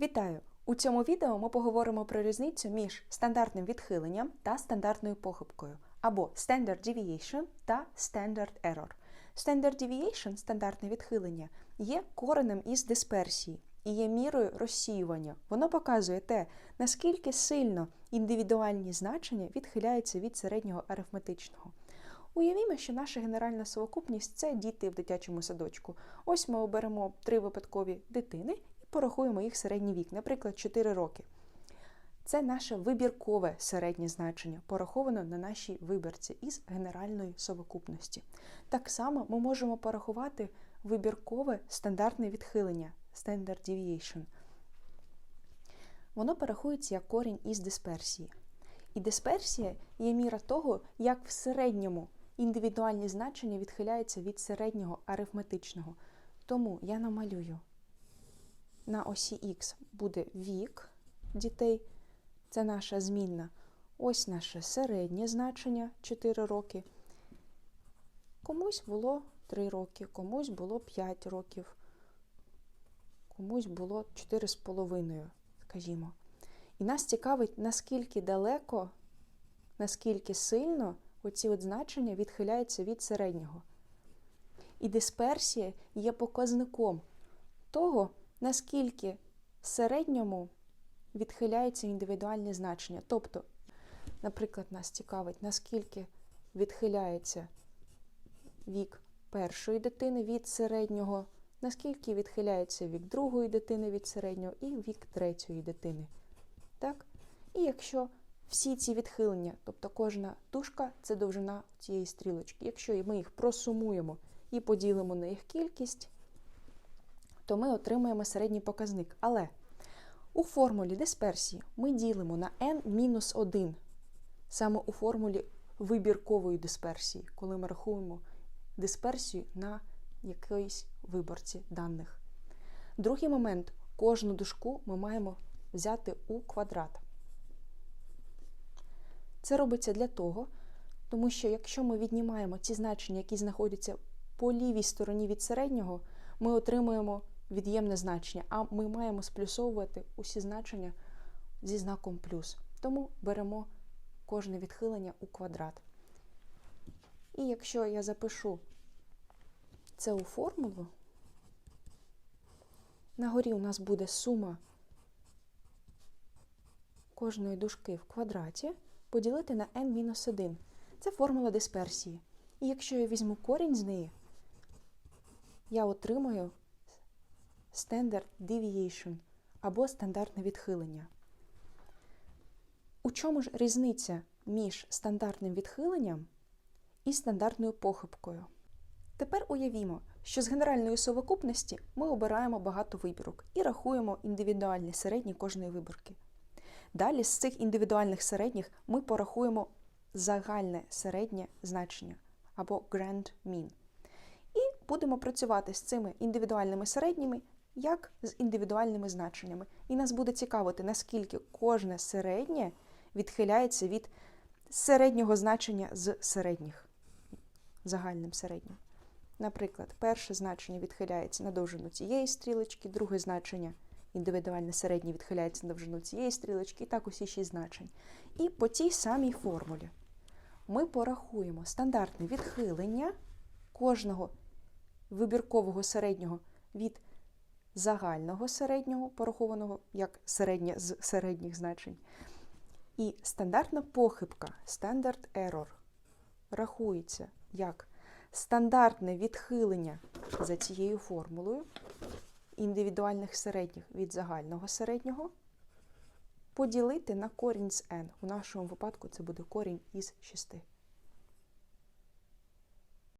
Вітаю! У цьому відео ми поговоримо про різницю між стандартним відхиленням та стандартною похибкою, або Standard Deviation та Standard Error. Standard Deviation, стандартне відхилення, є коренем із дисперсії і є мірою розсіювання. Воно показує те, наскільки сильно індивідуальні значення відхиляються від середнього арифметичного. Уявімо, що наша генеральна совокупність це діти в дитячому садочку. Ось ми оберемо три випадкові дитини порахуємо їх середній вік, наприклад, 4 роки. Це наше вибіркове середнє значення, пораховано на нашій вибірці із генеральної совокупності. Так само ми можемо порахувати вибіркове стандартне відхилення Standard Deviation. Воно порахується як корінь із дисперсії. І дисперсія є міра того, як в середньому індивідуальні значення відхиляються від середнього арифметичного. Тому я намалюю на осі Х буде вік дітей, це наша змінна. Ось наше середнє значення 4 роки. Комусь було 3 роки, комусь було 5 років, комусь було 4,5, скажімо. І нас цікавить, наскільки далеко, наскільки сильно оці от значення відхиляються від середнього. І дисперсія є показником того, наскільки в середньому відхиляються індивідуальні значення. Тобто, наприклад, нас цікавить, наскільки відхиляється вік першої дитини від середнього, наскільки відхиляється вік другої дитини від середнього і вік третьої дитини. Так? І якщо всі ці відхилення, тобто кожна дужка це довжина цієї стрілочки. Якщо ми їх просумуємо і поділимо на їх кількість, то ми отримаємо середній показник. Але у формулі дисперсії ми ділимо на n-1, саме у формулі вибіркової дисперсії, коли ми рахуємо дисперсію на якоїсь виборці даних. Другий момент кожну дужку ми маємо взяти у квадрат. Це робиться для того, тому що якщо ми віднімаємо ці значення, які знаходяться по лівій стороні від середнього, ми отримуємо від'ємне значення, а ми маємо сплюсовувати усі значення зі знаком плюс. Тому беремо кожне відхилення у квадрат. І якщо я запишу це у формулу, на горі у нас буде сума кожної дужки в квадраті поділити на n-1. Це формула дисперсії. І якщо я візьму корінь з неї, я отримаю Standard Deviation або стандартне відхилення. У чому ж різниця між стандартним відхиленням і стандартною похибкою? Тепер уявімо, що з генеральної совокупності ми обираємо багато вибірок і рахуємо індивідуальні середні кожної вибірки. Далі з цих індивідуальних середніх ми порахуємо загальне середнє значення або grand mean. І будемо працювати з цими індивідуальними середніми як з індивідуальними значеннями. І нас буде цікавити, наскільки кожне середнє відхиляється від середнього значення з середніх, загальним середнім. Наприклад, перше значення відхиляється на довжину цієї стрілочки, друге значення індивідуальне середнє відхиляється на довжину цієї стрілочки, і так усі шість значень. І по цій самій формулі ми порахуємо стандартне відхилення кожного вибіркового середнього від загального середнього, порахованого як середнє з середніх значень. І стандартна похибка, standard error, рахується як стандартне відхилення за цією формулою індивідуальних середніх від загального середнього поділити на корінь з n. У нашому випадку це буде корінь із 6.